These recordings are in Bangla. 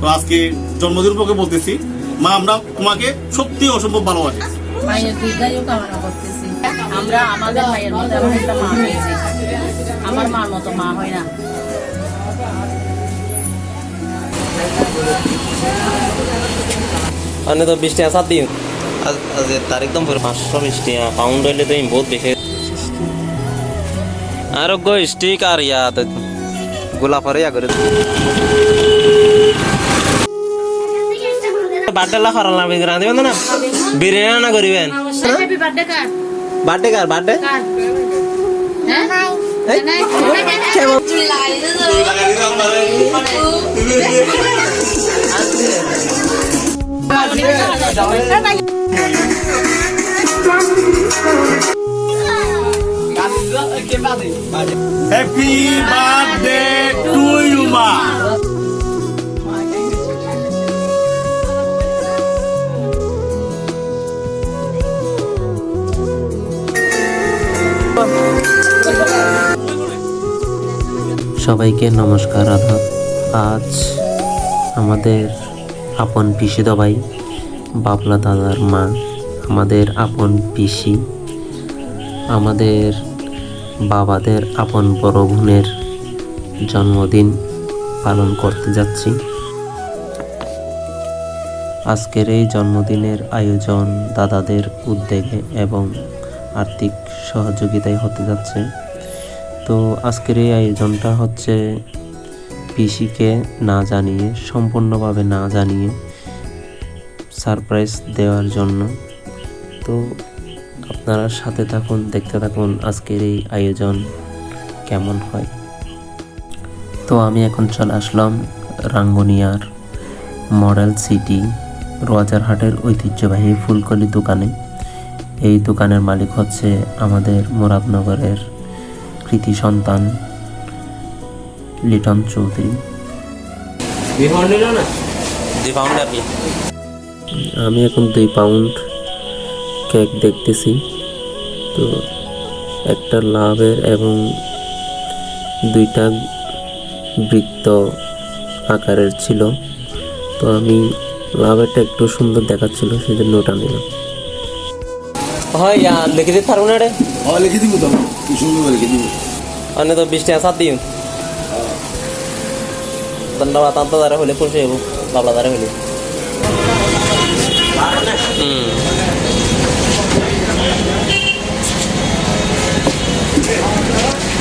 তো আজকে জন্মদিন উপলক্ষে বলতেছি মা আমরা তোমাকে সত্যি অসম্ভব ভালোবাসি। মায়ের দীর্ঘায়ু কামনা করতেছি। আমরা আমাদের মায়ের মতো এমন একটা মা হয়েছি। আমার মার মতো মা হয় না। তো বিশ টাকা সাত দিন। আজ আজ তার একদম পুরো পাঁচশো বিশ টাকা। পাউন্ড হইলে তো বহুত বেশি আর গো স্টিক আর ইয়া তো গোলাপরে বার্থডে লা করার লাগবে রাঁধি বন্ধ না? বিরিয়ানি না করিবেন। হ্যাপি বার্থডে কার বার্থডে কার বার্থডে কার হ্যাঁ? হ্যাপি সবাইকে নমস্কার। আদাব আজ আমাদের আপন পিসি দবাই বাবলা দাদার মা, আমাদের আপন পিসি, আমাদের বাবাদের আপন বড় বোনের জন্মদিন পালন করতে যাচ্ছি। আজকের এই জন্মদিনের আয়োজন দাদাদের উদ্যোগে এবং আর্থিক সহযোগিতায় হতে যাচ্ছে। তো আজকের এই আয়োজনটা হচ্ছে পিসিকে না জানিয়ে, সম্পূর্ণভাবে না জানিয়ে সারপ্রাইজ দেওয়ার জন্য। তো আপনারা সাথে থাকুন, দেখতে থাকুন আজকের এই আয়োজন কেমন হয়। তো আমি এখন চলে আসলাম রাঙ্গুনিয়ার মডেল সিটি, রোয়াজারহাটের ঐতিহ্যবাহী ফুলকলি দোকানে। এই দোকানের মালিক হচ্ছে আমাদের মুরাদনগরের কৃতি সন্তান লিটন চৌধুরী। আমি এখন দুই পাউন্ড কেক দেখতেছি। তো একটা লাভের এবং দুইটা বৃত্ত আকারের ছিল। তো আমি লাভেরটা একটু সুন্দর দেখাচ্ছিল সেই জন্য ওটা নিলাম। হয় লিখে দিতে পারব না রে লিখে দিব তো। কি সুন্দর লিখে দিব। মানে তো বিশ টাকা সাত দিন। দণ্ডবা তান্ত দ্বারা হলে খুশি হব বাবলা দ্বারা হলে। হুম।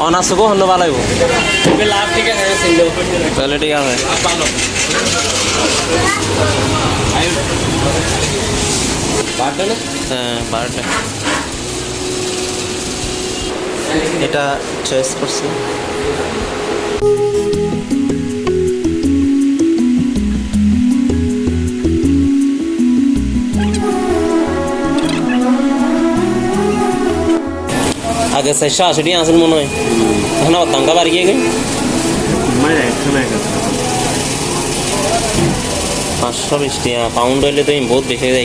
অনার্স হব হন্য ভালো হইব। তাহলে ঠিক আছে। হ্যাঁ বারোটা এটা চয়েস করছি। আগে আশি টাকা আসল মনে হয়। এখন আবার দামটা বাড়ি গিয়ে গেল পাঁচশো বিশ টাকা। পাউন্ড হইলে তো বহুত বেশি হয়ে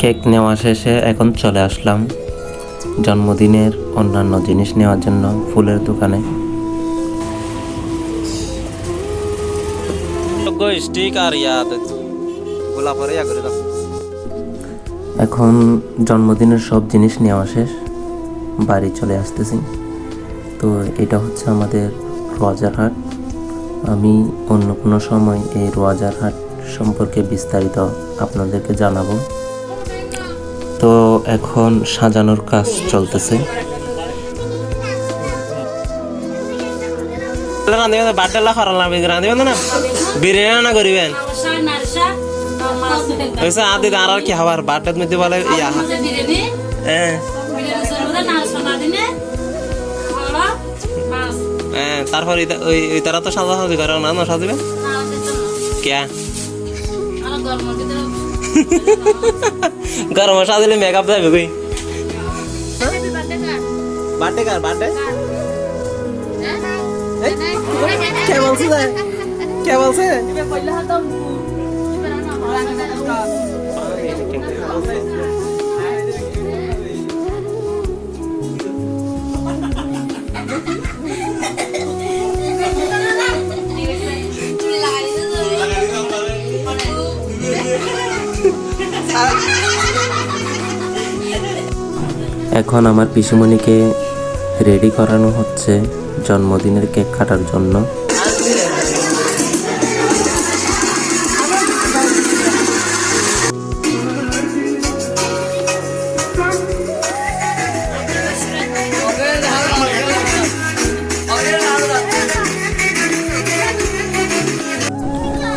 কেক নেওয়া শেষে এখন চলে আসলাম জন্মদিনের অন্যান্য জিনিস নেওয়ার জন্য ফুলের দোকানে। এখন জন্মদিনের সব জিনিস নেওয়া শেষ বাড়ি চলে আসতেছি। তো এটা হচ্ছে আমাদের রোয়াজারহাট আমি অন্য কোনো সময় এই রোয়াজারহাট সম্পর্কে বিস্তারিত আপনাদেরকে জানাব। তো এখন সাজানোর কাজ চলতেছে। রাঁধিবেন বার্থডে লা করার লাগবে রাঁধিবেন না বিরিয়ানি না করিবেন ওইসে আদি আর আর কি হবার বার্থডে মধ্যে বলে ইয়া হ্যাঁ। হ্যাঁ তারপর ওই তারা তো সাজা সাজি করে না না সাজিবে কে গরম সাজিলে মেকআপ যাবে কই বার্থডে কার বার্থডে কে বলছে কে বলছে এখন আমার পিসিমণিকে রেডি করানো হচ্ছে জন্মদিনের কেক কাটার জন্য।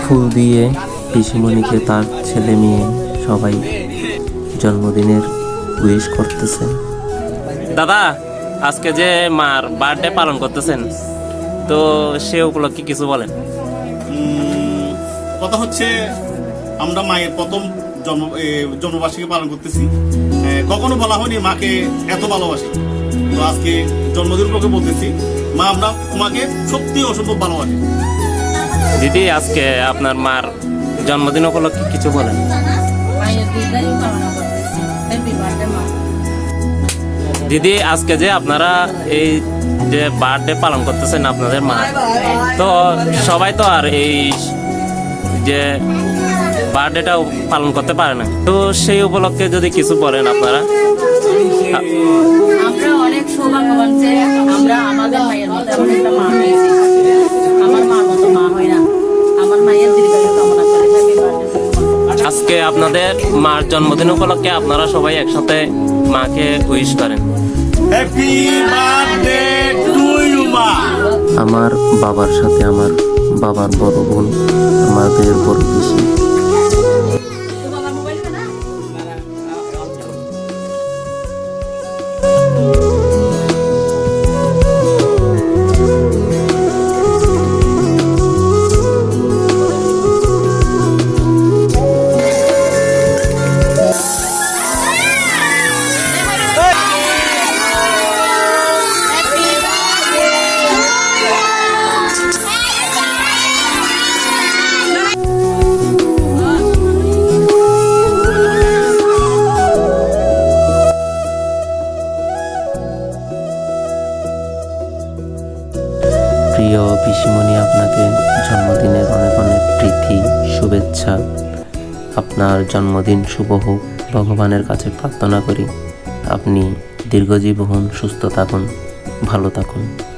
ফুল দিয়ে পিসিমণিকে তার ছেলে মেয়ে সবাই জন্মদিনের উইশ করতেছে। দাদা আজকে যে মার বার্থডে পালন করতেছেন তো সে উপলক্ষে কিছু বলেন। কথা হচ্ছে আমরা মায়ের প্রথম জন্ম জন্মবার্ষিকী পালন করতেছি। কখনো বলা হয়নি মাকে এত ভালোবাসি। তো আজকে জন্মদিন উপলক্ষে বলতেছি মা আমরা তোমাকে সত্যি অসম্ভব ভালোবাসি। দিদি আজকে আপনার মার জন্মদিন উপলক্ষে কিছু বলেন। মায়ের কামনা করতেছি। হ্যাপি বার্থডে মা। দিদি আজকে যে আপনারা এই যে বার্থডে পালন করতেছেন আপনাদের মা তো সবাই তো আর এই যে বার্থডেটা পালন করতে পারে না। তো সেই উপলক্ষে যদি কিছু বলেন আপনারা। আমরা অনেক সৌভাগ্যবান যে আমরা আমাদের মায়ের মতো এমন একটা মা পেয়েছি আমার মার মতো মা হয় না। আমার মায়ের দীর্ঘায়ু কামনা করে হ্যাপি আজকে আপনাদের মার জন্মদিন উপলক্ষে আপনারা সবাই একসাথে মাকে উইশ করেন। হ্যাপি বার্থডে টু ইউ মা আমার বাবার সাথে আমার বাবার বড় বোন, আমাদের বড় পিসি। প্রিয় পিসিমণি, আপনাকে জন্মদিনের অনেক অনেক প্রীতি, শুভেচ্ছা। আপনার জন্মদিন শুভ হোক, ভগবানের কাছে প্রার্থনা করি। আপনি দীর্ঘজীব হন, সুস্থ থাকুন, ভালো থাকুন।